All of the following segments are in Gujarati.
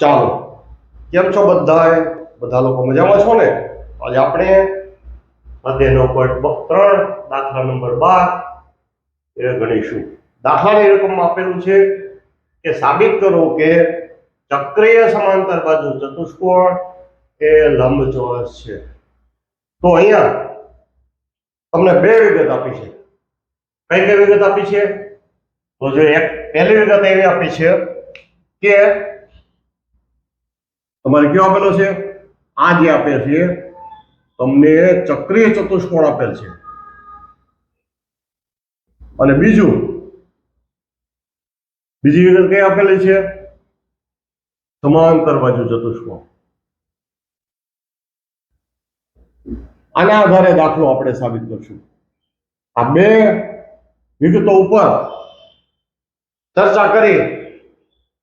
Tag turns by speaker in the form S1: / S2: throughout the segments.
S1: ચાલો. કેમ છો બધાય? બધા લોકો મજામાં છો ને? આજે આપણે અધ્યયનો પોઈન્ટ ત્રણ, દાખલા નંબર બાર એ ગણીશું. દાખલાની રકમમાં આપેલું છે કે સાબિત કરો કે ચક્રીય સમાંતર બાજુ ચતુષ્કોણ એ લંબચોરસ છે. તો અહીંયા તમને બે વિગત આપી છે. કઈ કઈ વિગત આપી છે? તો જો એક પહેલી વિગત એવી આપી છે કે તમારે કયો આપેલો છે? આ જે આપે છે, તમને ચક્રીય ચતુષ્કોણ આપેલ છે. અને બીજું, બીજી વિગત કઈ આપેલી છે? સમાંતર બાજુ ચતુષ્કોણ. આના આધારે દાખલો આપણે સાબિત કરશું. આ બે વિગતો ઉપર ચર્ચા કરી,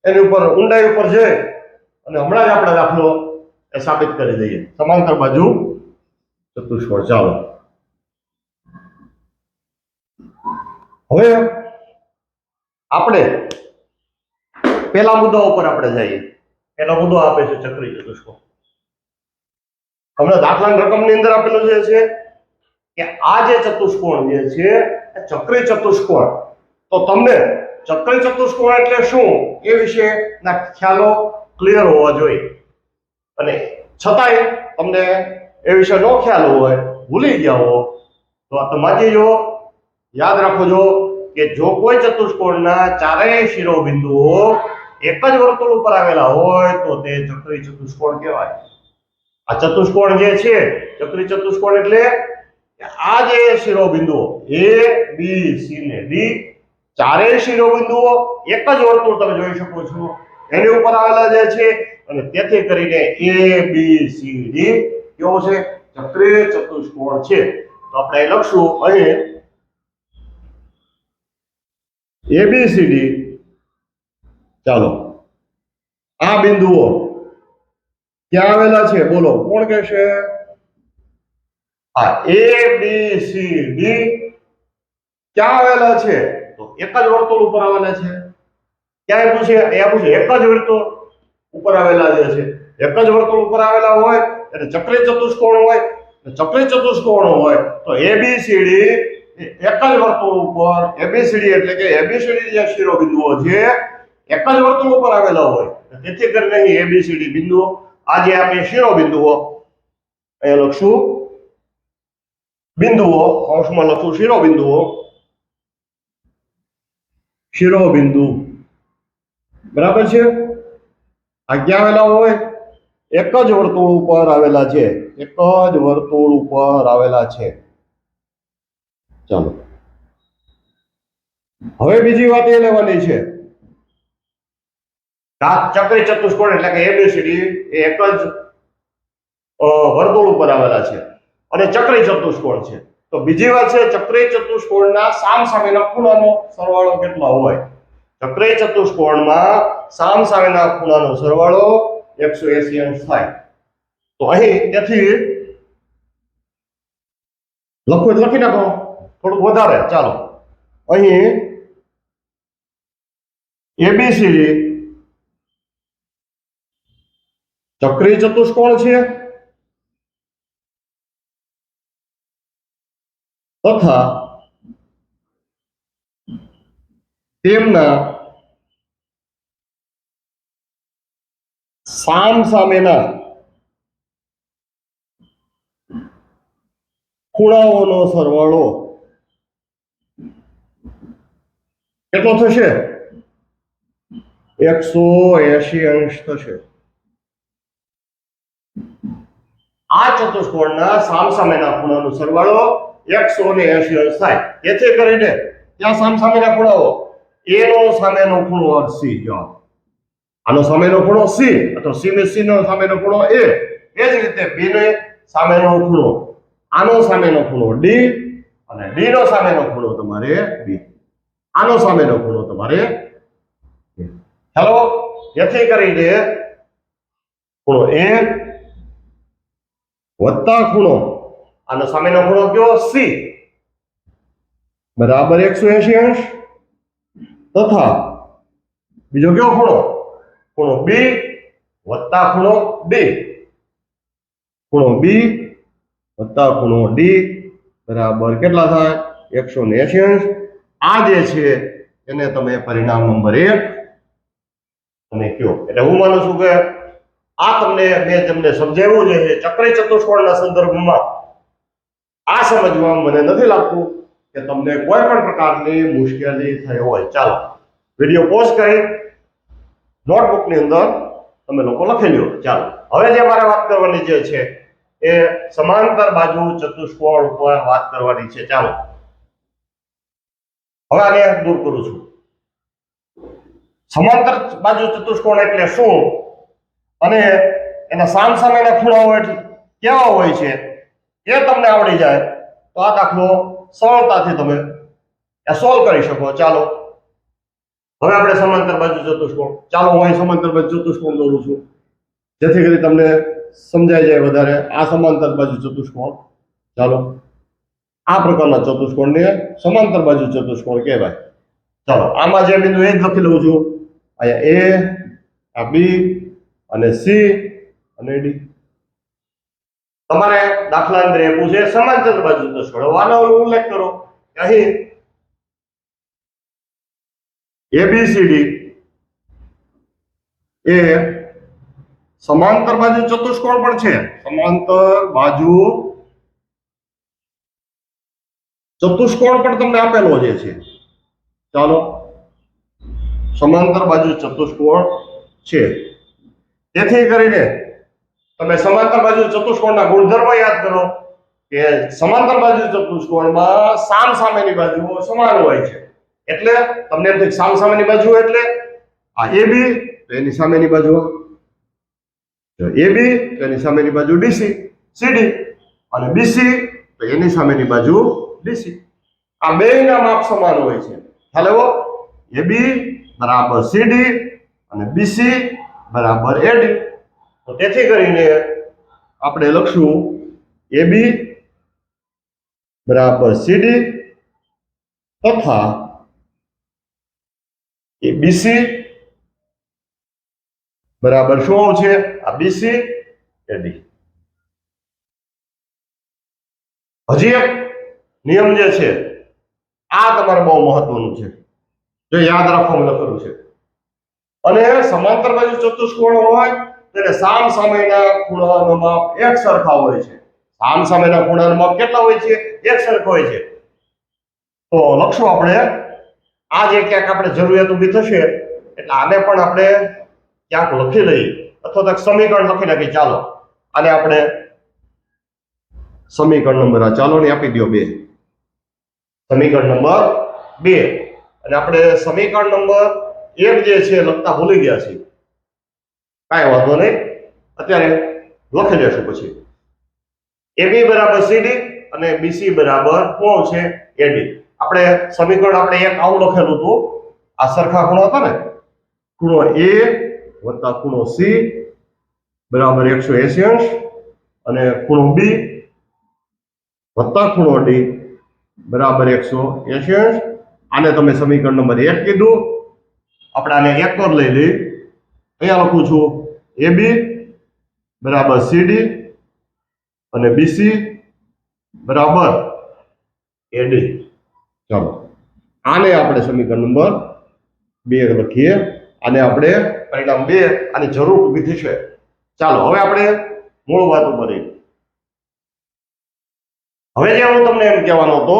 S1: એની ઉપર ઊંડાઈ ઉપર જઈ અને હમણાં જ આપણે દાખલો એ સાબિત કરી દઈએ. સમાંતર બાજુ ચતુષ્કોણ ચાલો. હવે આપણે પેલા મુદ્દા ઉપર આપણે જઈએ. પેલો મુદ્દો આપે છે ચક્રી ચતુષ્કોણ હમણાં દાખલાની રકમની અંદર આપેલું જે છે કે આ જે ચતુષ્કોણ જે છે એ ચક્રી ચતુષ્કોણ તો તમને ચક્રી ચતુષ્કોણ એટલે શું? એ વિશેના ખ્યાલો ક્લિયર હોવા જોઈએ. અને છતાંય તમને એ વિશે નો ખ્યાલ હોય, ભૂલી ગયા હો, તો આ તમારી જો યાદ રાખજો કે જો કોઈ ચતુષ્કોણના ચારેય શિરોબિંદુઓ એક જ વર્તુળ ઉપર આવેલા હોય, તો તે ચક્રી ચતુષ્કોણ કહેવાય. આ ચતુષ્કોણ જે છે ચક્રી ચતુષ્કોણ એટલે આ જે શિરોબિંદુઓ એ, બી, સી ને ડી, ચારેય શિરોબિંદુઓ એક જ વર્તુળ તમે જોઈ શકો છો. એની ઉપર આવેલા જે છે, અને તેથી કરીને એ બી સી ડી કેવો છે? ચક્રીય ચતુષ્કોણ છે. તો આપણે લખશું અહીં. એ બી સી ડી ચાલો. આ બિંદુઓ ક્યાં આવેલા છે? બોલો, કોણ કહેશે? આ એ બી સી ડી ક્યાં આવેલા છે? તો એક જ વર્તુળ ઉપર આવેલા છે. ક્યાં આપ્યું છે એ આપ્યું છે, એક જ વર્તુળ ઉપર આવેલા જે છે, એક જ વર્તુળ ઉપર આવેલા હોય એટલે ચક્રી ચતુષ્કોણ હોય ચક્રી ચતુષ્કોણ હોય, તો એબીસીડી એક જ વર્તુળ ઉપર એબીસીડી એટલે કે એબીસીડી જે શિરોબિંદુઓ છે, એક જ વર્તુળ ઉપર આવેલા હોય. તેથી કરીને અહીં એબીસીડી બિંદુઓ, આ જે આપણે શિરોબિંદુઓ, અહીંયા લખશું. બિંદુઓ કૌંસમાં લખશું શિરોબિંદુઓ. શિરોબિંદુ. બરાબર છે? આ આવેલા હોય, એક જ વર્તુળ ઉપર આવેલા છે. એક જ વર્તુળ ઉપર આવેલા છે. ચાલો. હવે બીજી વાત એ લેવાની છે. ચક્રી ચતુષ્કોણ એટલે કે એબીસીડી એ એક જ વર્તુળ ઉપર આવેલા છે. અને ચક્રી ચતુષ્કોણ છે. તો બીજી વાત છે, ચક્રી ચતુષ્કોણના સામ સામેના ખૂણાનો સરવાળો કેટલો હોય? ચક્રી ચતુષ્કોણમાં સામ સામેના ખૂણાનો સરવાળો એકસો એસી અંશ થાય. તો અહીં તેથી લખવું લખી નાખો. થોડુંક વધારે. ચાલો. અહીં એબીસીડી ચક્રી ચતુષ્કોણ છે. તથા તેમના સામ સામેના ખૂણાઓનો સરવાળો કેટલો થશે? એકસો એસી અંશ થશે. આ ચતુષ્કોણના સામસામેના ખૂણાનો સરવાળો એકસો ને એસી અંશ થાય. એથી કરીને. ત્યાં સામસામેના ખૂણાઓ. એ નો સામેનો ખૂણો અડસી કહેવાય આનો સામેનો ખૂણો સી, અથવા સી ને સી નો સામેનો ખૂણો એ. એ જ રીતે બી ને સામેનો ખૂણો, આનો સામેનો ખૂણો ડી અને ડી નો સામેનો ખૂણો તમારે બી. આનો સામેનો ખૂણો તમારે હેલો? જેથી કરીને ખૂણો એ વત્તા ખૂણો, આનો સામેનો ખૂણો કયો? સી. બરાબર એકસો એસી અંશ? તથા બીજો કયો ખૂણો? ખૂણો બી વત્તા ખૂણો ડી ખૂણો બી વત્તા ખૂણો ડી બરાબર કેટલા થાય? એકસો ને એસી આ જે છે, એને તમે પરિણામ નંબર એક અને કયો. એટલે હું માનું છું કે આ તમને મેં તમને સમજાવ્યું છે ચક્રી ચતુષ્કોણના સંદર્ભમાં આ સમજવામાં મને નથી લાગતું કે તમને કોઈ પણ પ્રકારની મુશ્કેલી થઈ હોય, ચાલો, વીડિયો પોઝ કરી, નોટબુકની અંદર તમે લોકો લખી લો ચાલો, હવે જે મારે વાત કરવાની જે છે, એ સમાંતર બાજુ ચતુષ્કોણ ઉપર વાત કરવાની છે. ચાલો, હવે આને દૂર કરું છું. સમાંતર બાજુ ચતુષ્કોણ એટલે શું? અને એના સામસામેના ખૂણાઓ એટલે કેવા હોય છે? એ તમને આવડી જાય. તો આ દાખલો સરળતાથી તમે સોલ્વ કરી શકો. ચાલો. હવે આપણે સમાંતર બાજુ ચતુષ્કોણ ચાલો, હું અહીં સમાંતર બાજુ ચતુષ્કોણ દોરું છું. જેથી કરી તમને સમજાઈ જાય વધારે. આ સમાંતર બાજુ ચતુષ્કોણ ચાલો. આ પ્રકારના ચતુષ્કોણને સમાંતર બાજુ ચતુષ્કોણ કહેવાય. ચાલો, આમાં જે બિંદુ જ લખી લઉં છું. અહીંયા એ આ બી અને સી અને ડી તમારે દાખલા અંદર એ પૂછે સમાંતર બાજુ તો આનો ઉલ્લેખ કરો. અહીં એબીસીડી એ સમાંતર બાજુ ચતુષ્કોણ પણ છે. સમાંતર બાજુ ચતુષ્કોણ પણ તમને આપેલો જે છે. ચાલો. સમાંતર બાજુ ચતુષ્કોણ છે. તેથી કરીને તમે સમાંતર બાજુ ચતુષ્કોણના ગુણધર્મ યાદ કરો કે સમાંતર બાજુ ચતુષ્કોણમાં સામ સામેની બાજુઓ સમાન હોય છે. એટલે તમને એમ સામ સામેની બાજુ એટલે આ એ બી, તો એની સામેની બાજુ એ બી એની સામેની બાજુ ડીસી, સીડી. અને બીસી, તો એની સામેની બાજુ ડીસી. આ બેયના માપ સમાન હોય છે. ખ્યાલ એવો એ બી બરાબર સીડી અને બીસી બરાબર એડી. તો તેથી કરીને આપણે લખશું એ બી બરાબર સીડી તથા એ બીસી બરાબર શું આવશે આ બીસી એડી હજી એક નિયમ જે છે, આ તમારે બહુ મહત્વનું છે. જો યાદ રાખવાનું લખેલું છે. અને સમાંતર બાજુ ચતુષ્કોણ હોય તેને સામ સામેના ખૂણાનો માપ એક સરખા હોય છે. સામ સામેના ખૂણાનો માપ કેટલા હોય છે? એક સરખો હોય છે. તો લખશું આપણે, આ જે ક્યાંક આપણે જરૂરિયાત ઊભી થશે, એટલે આને પણ આપણે ક્યાંક લખી લઈએ, અથવા તો સમીકરણ લખી નાખીએ. ચાલો, આને આપણે સમીકરણ નંબર આ, ચાલો ને આપી દો બે. સમીકરણ નંબર બે. અને આપણે સમીકરણ નંબર એક જે છે લખતા ભૂલી ગયા છીએ. કાંઈ વાંધો નહીં. અત્યારે લખી લેશું પછી. એબી બરાબર સીડી અને બીસી બરાબર કોણ છે? એડી આપણે સમીકરણ આપણે એક આવું લખેલું હતું. આ સરખા ખૂણો હતા ને? ખૂણો એ વત્તા ખૂણો સી બરાબર એકસો એસી અંશ અને ખૂણો બી વત્તા ખૂણો ડી બરાબર એકસો એસી અંશ. આને તમે સમીકરણ નંબર એક કીધું. આપણે આને એક પર લઈ લઈ. અહીંયા લખું છું એ બી બરાબર સીડી અને બીસી બરાબર એડી ચાલો. આને આપણે સમીકરણ નંબર બે લખીએ. આને આપણે પરિણામ બે આની જરૂર વિધિ છે. ચાલો, હવે આપણે મૂળ વાત ઉપર હવે જે હું તમને એમ કહેવાનો હતો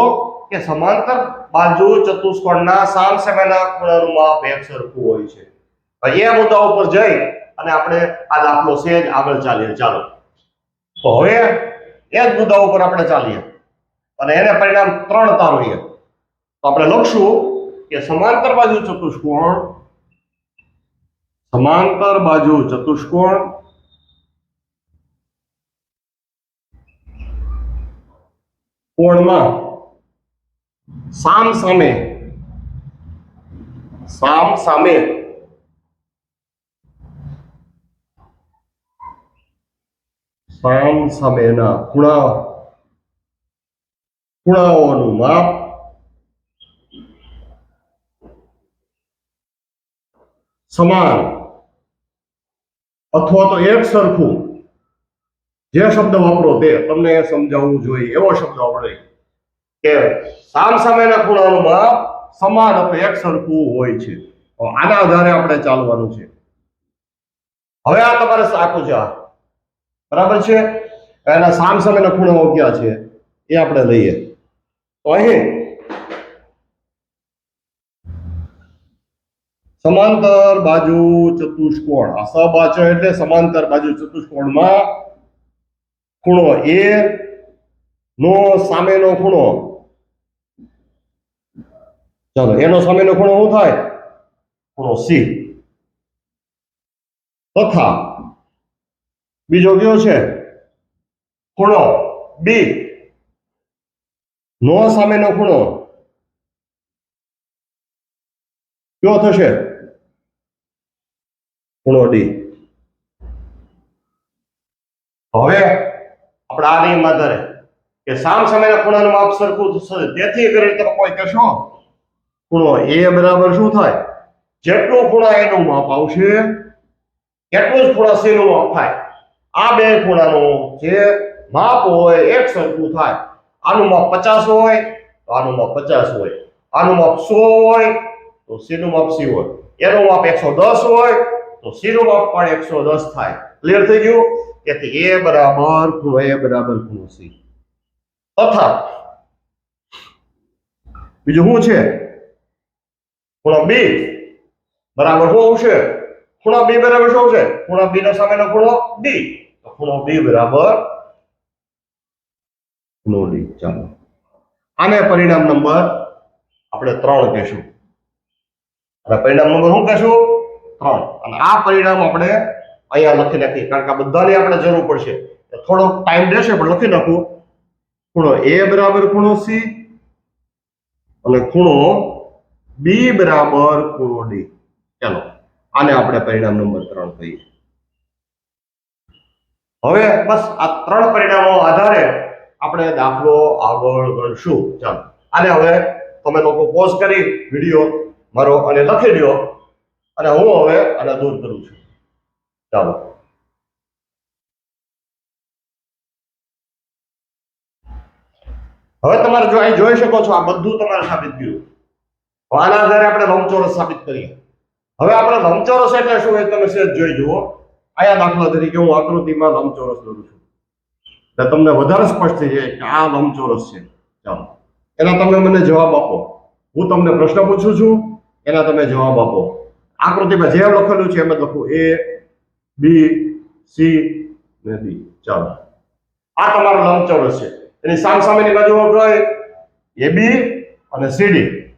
S1: કે સમાંતર બાજુ ચતુષ્કોણના સામ સામેના ખૂણાનું માપ એક સરખું હોય છે. એ મુદ્દા ઉપર જઈ અને આપણે આ દાખલો છે જ આગળ ચાલીએ. ચાલો. તો હવે એ જ મુદ્દા ઉપર આપણે ચાલીએ. અને એને પરિણામ ત્રણ તારવીએ તો આપણે લખશું કે સમાંતર બાજુ ચતુષ્કોણ, સમાંતર બાજુ ચતુષ્કોણ, કોણમાં સામ સામે સામ સામે સામ સામેના ખૂણા ખૂણાઓનું માપ. સમાન અથવા તો એક સરખું. જે શબ્દ વાપરો તે તમને સમજાવવું જોઈએ, એવો શબ્દ વાપરો કે સામ સામેના ખૂણાનું માપ સમાન અથવા એક સરખું હોય છે. આના આધારે આપણે ચાલવાનું છે. હવે આ તમારે સાચું છે. બરાબર છે? એના સામ સામેના ખૂણાઓ ક્યાં છે? એ આપણે લઈએ. તો અહીં સમાંતર બાજુ ચતુષ્કોણ. આ એટલે સમાંતર બાજુ ચતુષ્કોણમાં ખૂણો એ નો સામેનો ખૂણો. ચાલો એનો સામેનો ખૂણો શું થાય? ખૂણો સી તથા બીજો કયો છે? ખૂણો બી નો સામેનો ખૂણો. કયો થશે? ખૂણો ડી હવે આપણે આ નિયમ આધારે કે સામ સામેના ખૂણાનું માપ સરખું થશે, તેથી કરીને તમે કોઈ કહેશો, ખૂણો એ બરાબર શું થાય? જેટલું ખૂણા એનું માપ આવશે, એટલું જ ખૂણા સીનું માપ થાય. આ બે ખૂણાનું જે માપ હોય, એક સરખું થાય. આનું માપ પચાસ હોય, તો આનું માપ પચાસ હોય. આનું માપ સો હોય, તો સીનું માપ સી હોય. એનું માપ એકસો દસ હોય, તો સીનું માપ પણ એકસો દસ થાય. ક્લિયર થઈ ગયું? તેથી એ બરાબર ખૂણો, એ બરાબર ખૂણો સી. તથા, બીજું શું છે? ખૂણો બી બરાબર શું આવશે? ખૂણો બી બરાબર શું આવશે? ખૂણો બી નો સામેનો ખૂણો તો ખૂણો બી બરાબર ખૂણો ડી ચાલો આને પરિણામ નંબર આપણે ત્રણ કહેશું અને પરિણામ નંબર શું કહેશું ત્રણ અને આ પરિણામ આપણે અહીંયા લખી નાખીએ કારણ કે આ બધાની આપણે જરૂર પડશે થોડો ટાઈમ રહેશે પણ લખી નાખું ખૂણો એ બરાબર ખૂણો સી અને ખૂણો બી બરાબર ખૂણો ડી ચાલો આને આપણે પરિણામ નંબર ત્રણ કહીએ હવે બસ આ ત્રણ પરિણામો આધારે આપણે દાખલો આગળ ગણશું. ચાલો. આને હવે તમે લોકો પોઝ કરી, વીડિયો મારો અને લખી દો અને હું હવે આને દૂર કરું છું. ચાલો. હવે તમારે જો અહીં જોઈ શકો છો, આ બધું તમારે સાબિત હવે આના આધારે આપણે લંબચોરસ સાબિત કરીએ. હવે આપણે લંબચોરસ એટલે શું એ તમે સહેજ જોઈ જુઓ. આયા દાખલા તરીકે હું આકૃતિમાં લંબચોરસ દોરું છું. એટલે તમને વધારે સ્પષ્ટ થઈ જાય કે આ લંબચોરસ છે. ચાલો. એના તમે મને જવાબ આપો. હું તમને પ્રશ્ન પૂછું છું, એના તમે જવાબ આપો. આકૃતિમાં જે લખેલું છે એમ લખું એ, બી, સી ને ડી. ચાલો. આ તમારો લંબચોરસ છે. એની સામ સામેની બાજુ હોય એ બી અને સીડી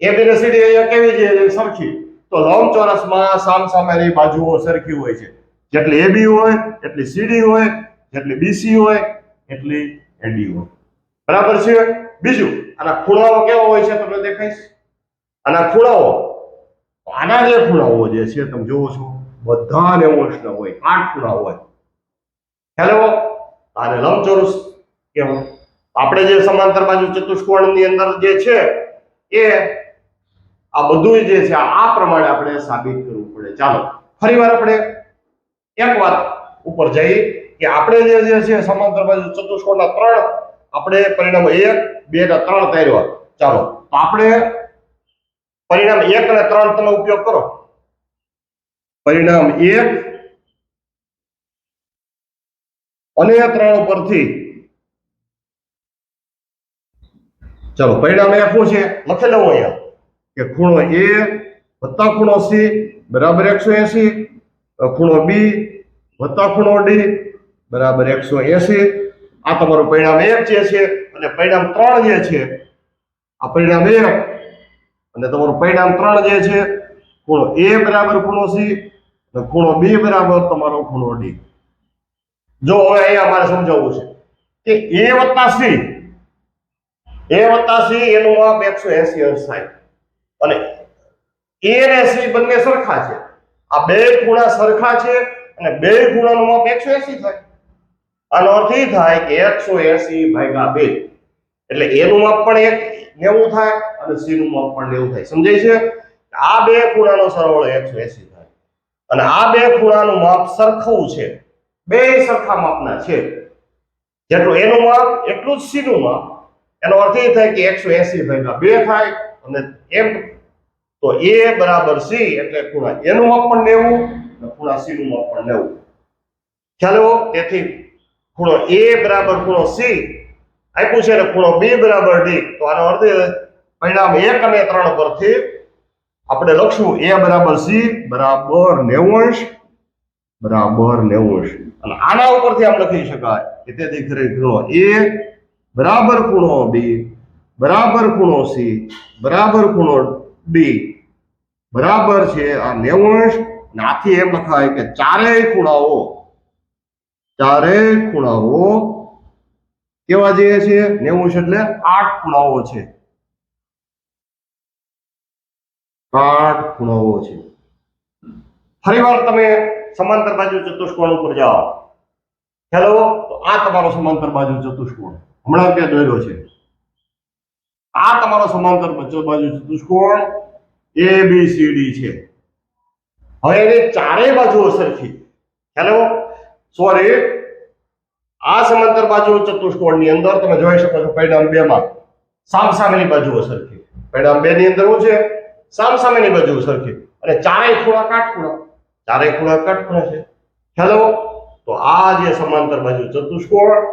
S1: એ બી ને સીડી અહીંયા કેવી છે? સરખી. તો લંબચોરસમાં સામ સામેની બાજુઓ સરખી હોય છે. જેટલી એ બી હોય, એટલી સીડી હોય, જેટલી બીસી હોય, એટલી એડી હોય. બરાબર છે? બીજું, આના ખૂણાઓ કેવા હોય છે તમને દેખાઈશ આના ખૂણાઓ, આના જે ખૂણાઓ જે છે, તમે જોવો છો બધા નેવું હોય, આઠ ખૂણા હોય. હેલો આને લંબચોરસ કેવું આપણે જે સમાંતર બાજુ ચતુષ્કોણની અંદર જે છે, એ આ બધું જે છે, આ પ્રમાણે આપણે સાબિત કરવું પડે. ચાલો ફરી વાર આપણે એક વાત ઉપર જઈ કે આપણે જે જે છે સમાંતર બાજુ ચતુષ્કોણના ત્રણ, આપણે પરિણામ એક, બે ને ત્રણ કર્યો ચાલો, તો આપણે પરિણામ એક અને ત્રણ તમે ઉપયોગ કરો. પરિણામ એક અને ત્રણ પરથી ચલો, પરિણામ એ શું છે? લખેલું અહીંયા. કે ખૂણો એ વત્તા ખૂણો સી બરાબર એકસો એસી ખૂણો બી વત્તા ખૂણો ડી બરાબર એકસો એસી. આ તમારું પરિણામ એક જે છે અને પરિણામ ત્રણ જે છે, આ પરિણામ એક. અને તમારું પરિણામ ત્રણ જે છે, ખૂણો એ બરાબર ખૂણો સી અને ખૂણો બી બરાબર તમારો ખૂણો ડી જો હવે અહીંયા મારે સમજાવવું છે કે એ વત્તા સી એ વત્તા સી એનું માપ એકસો એસી થાય અને એ અને સી બંને સરખા છે. આ બે ખૂણા સરખા છે અને બે ખૂણાનું માપ એકસો એસી થાય. આનો અર્થ એ થાય કે એકસો એસી ભાગ્યા બે. એટલે એનું માપ પણ એક, નેવું થાય અને સી નું માપ પણ નેવું થાય. સમજાય છે? આ બે ખૂણાનો સરવાળો એકસો એસી થાય. અને આ બે ખૂણાનું માપ સરખું છે. બે સરખા માપના છે. જેટલું એનું માપ, એટલું જ સી નું માપ. એનો અર્થ એ થાય કે એકસો એસી ભાગ્યા બે થાય અને એમ તો એ બરાબર સી એટલે ખૂણા એનું માપ પણ નેવું અને ખૂણા સી નું માપ પણ નેવું. ખ્યાલ? તેથી ખૂણો એ બરાબર ખૂણો સી આપ્યું છે અને ખૂણો બી બરાબર ડી તો આનો અર્થ પરિણામ એક અને ત્રણ પરથી આપણે લખશું એ બરાબર સી બરાબર નેવું બરાબર નેવું અને આના ઉપરથી આમ લખી શકાય કે તેથી ખૂણો એ બરાબર ખૂણો બી બરાબર ખૂણો સી બરાબર ખૂણો ડી બરાબર છે. આ નેવું નાથી એમ લખાય કે ચારેય ખૂણાઓ ચારેય ખૂણાઓ કેવા જે છે? નેવું એટલે આઠ ખૂણાઓ છે. આઠ ખૂણાઓ છે. ફરીવાર તમે સમાંતર બાજુ ચતુષ્કોણ ઉપર જાઓ. હેલો તો આ તમારો સમાંતર બાજુ ચતુષ્કોણ. હમણાં ત્યાં દોર્યો છે. આ તમારો સમાંતર બાજુ બાજુ ચતુષ્કોણ એ બી સી ડી છે. હવે એને ચારેય બાજુ અસરથી હેલો સોરી આ સમાંતર બાજુ ચતુષ્કોણની અંદર તમે જોઈ શકો છો પરિણામ બે માં સામસામેની બાજુઓ સરખી પરિણામ બે ની અંદર શું છે? સામસામેની બાજુ સરખી અને ચારેય ખૂણા કાટખૂણા. ચારેય ખૂણા કાટખૂણા છે. હેલો તો આ જે સમાંતર બાજુ ચતુષ્કોણ,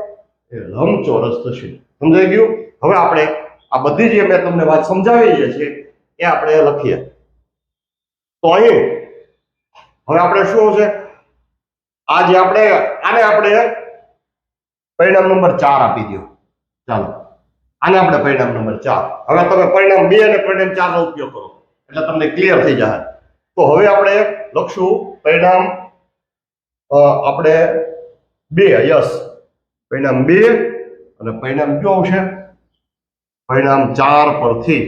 S1: એ લંબચોરસ થશે. સમજાઈ ગયું? હવે આપણે આ બધી જે મેં તમને વાત સમજાવી છે એ આપણે લખીએ. તો અહીં હવે આપણે શું છે? આ જે આપણે, આને આપણે પરિણામ નંબર ચાર આપી દો ચાલો. આને આપણે પરિણામ નંબર ચાર. હવે તમે પરિણામ બે અને પરિણામ ચાર નો ઉપયોગ કરો. એટલે તમને ક્લિયર થઈ જાય. તો હવે આપણે લખશું પરિણામ આપણે બે, યસ. પરિણામ બે અને પરિણામ કયો આવશે? પરિણામ ચાર પરથી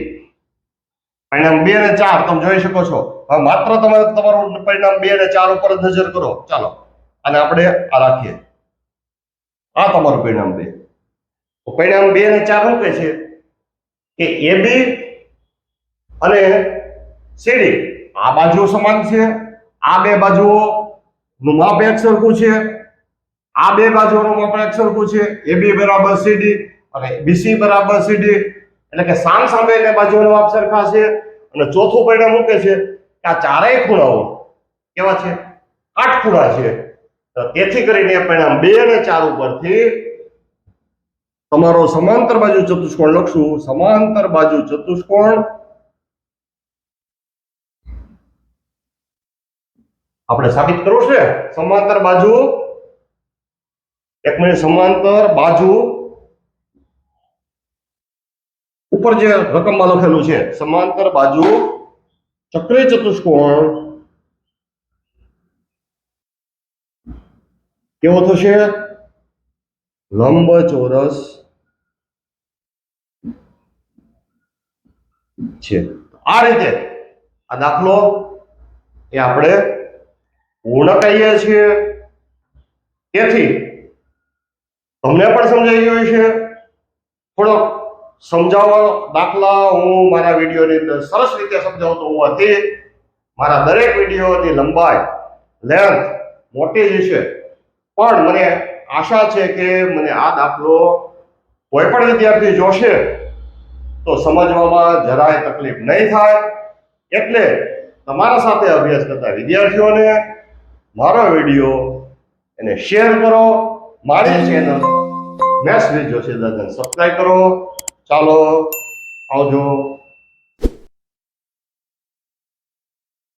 S1: પરિણામ બે અને ચાર, તમે જોઈ શકો છો. હવે માત્ર તમે તમારું પરિણામ બે અને ચાર ઉપર નજર કરો. ચાલો અને આપણે આ રાખીએ. આ તમારું પરિણામ બે. પરિણામ બે અને ચાર શું કહે છે? કે એ બી અને સીડી આ બાજુઓ સમાન છે. આ બે બાજુઓ નું માપ એક સરખું છે. આ બે બાજુઓનું માપ એક સરખું છે. એ બી બરાબર સીડી અને બીસી બરાબર સીડી એટલે કે સામ સામે બાજુનો માપ સરખા છે અને ચોથું પરિણામ કહે છે કે આ ચારેય ખૂણાઓ કેવા છે? આઠ ખૂણા છે. તો તેથી કરીને પરિણામ બે અને ચાર ઉપરથી તમારો સમાંતર બાજુ ચતુષ્કોણ લખશું. સમાંતર બાજુ ચતુષ્કોણ આપણે સાબિત કરવું છે? સમાંતર બાજુ એક મિનિટ, સમાંતર બાજુ ઉપર જે રકમમાં લખેલું છે, સમાંતર બાજુ ચક્રી ચતુષ્કોણ કેવો થશે? લંબચોરસ છે. આ રીતે આ દાખલો એ આપણે પૂર્ણ કહીએ છીએ. તેથી તમને પણ સમજાઈ ગયું છે થોડોક સમજાવવા દાખલા, હું મારા વિડીયોની અંદર સરસ રીતે સમજાવતો હોવાથી મારા દરેક વિડીયોની લંબાઈ લેન્થ મોટી જ છે. પણ મને આશા છે કે મને આ દાખલો કોઈ પણ વિદ્યાર્થી જોશે તો સમજવામાં જરાય તકલીફ નહીં થાય. એટલે તમારા સાથે અભ્યાસ કરતા વિદ્યાર્થીઓને મારો વીડિયો એને શેર કરો. મારી ચેનલ મેસ વિથ જોશી દાદાને સબસ્ક્રાઈબ કરો. ચાલો આવજો